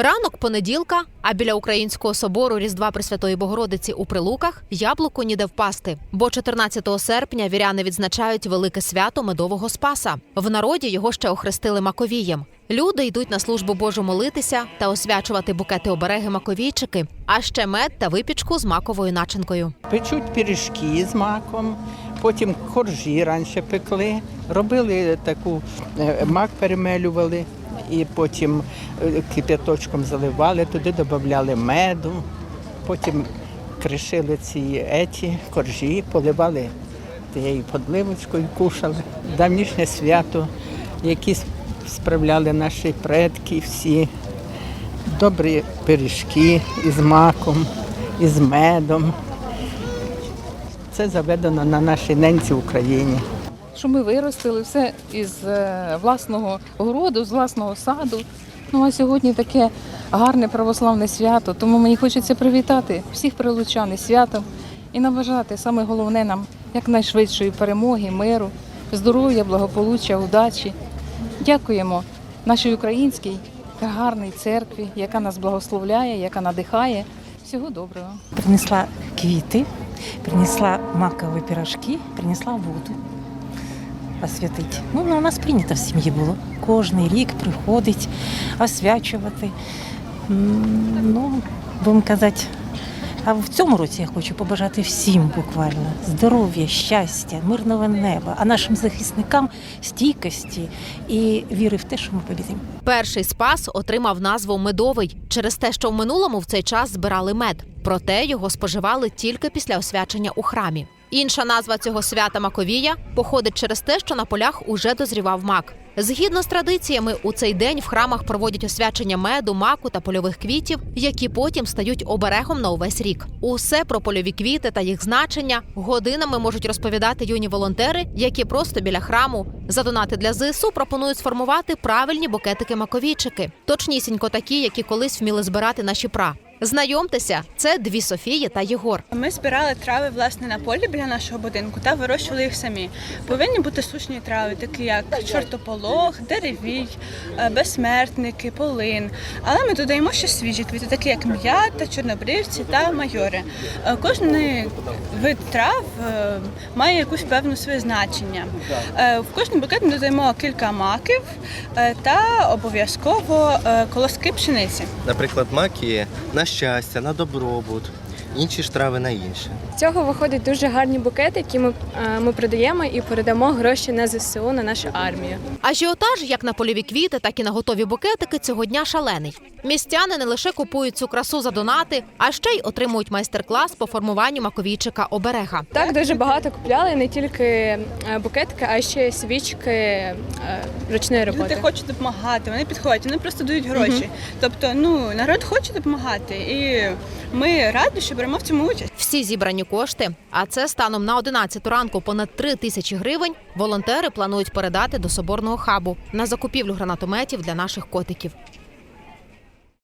Ранок понеділка, а біля українського собору Різдва Пресвятої Богородиці у Прилуках яблуку ніде впасти. Бо 14 серпня віряни відзначають велике свято медового спаса. В народі його ще охрестили Маковієм. Люди йдуть на службу Божу молитися та освячувати букети обереги маковійчики, а ще мед та випічку з маковою начинкою. Печуть пиріжки з маком, потім коржі раніше пекли, робили таку е, мак перемелювали і потім е, кип'яточком заливали, туди додавали меду, потім кришили ці еті, коржі, поливали тією подливочкою, кушали. Давнішнє свято, які справляли наші предки всі. Добрі пиріжки із маком, із медом. Це заведено на нашій ненці Україні. Що ми виростили все із е, власного городу, з власного саду. Ну а сьогодні таке гарне православне свято, тому мені хочеться привітати всіх прилучан із святом і набажати саме головне нам якнайшвидшої перемоги, миру, здоров'я, благополуччя, удачі. Дякуємо нашій українській гарній церкві, яка нас благословляє, яка надихає. Всього доброго. Принесла квіти, принесла макові пирожки, принесла воду освятити. Ну, ну, у нас прийнято в сім'ї було. Кожний рік приходить освячувати. Ну, будемо казати. А в цьому році я хочу побажати всім буквально здоров'я, щастя, мирного неба, а нашим захисникам стійкості і віри в те, що ми побідемо. Перший спас отримав назву медовий через те, що в минулому в цей час збирали мед. Проте його споживали тільки після освячення у храмі. Інша назва цього свята Маковія походить через те, що на полях уже дозрівав мак. Згідно з традиціями, у цей день в храмах проводять освячення меду, маку та польових квітів, які потім стають оберегом на увесь рік. Усе про польові квіти та їх значення годинами можуть розповідати юні волонтери, які просто біля храму за донати для ЗСУ пропонують сформувати правильні букетики маковійчики, точнісінько такі, які колись вміли збирати наші пра. Знайомтеся, це дві Софії та Єгор. Ми збирали трави власне на полі біля нашого будинку та вирощували їх самі. Повинні бути сушні трави, такі як чортополох, деревій, е, безсмертники, полин. Але ми додаємо ще свіжі квіти, такі як м'ята, чорнобривці та майори. Е, Кожний вид трав е, має якусь певну своє значення. В кожний букет ми додаємо кілька маків та обов'язково колоски пшениці. Наприклад, маки на щастя, на добробут, інші ж трави на інше. З цього виходять дуже гарні букети, які ми, е, ми продаємо і передамо гроші на ЗСУ, на нашу армію. Ажіотаж як на польові квіти, так і на готові букетики цього дня шалений. Містяни не лише купують цю красу за донати, а ще й отримують майстер-клас по формуванню маковійчика оберега. Так дуже багато купляли не тільки е, букетики, а ще свічки е, ручної Люди роботи. хочуть допомагати, вони підходять, вони просто дають гроші. Тобто, ну народ хоче допомагати, і ми раді, що беремо в цьому участь. Всі зібрані кошти, а це станом на 11 ранку понад 3 тисячі гривень. Волонтери планують передати до соборного хабу на закупівлю гранатометів для наших котиків.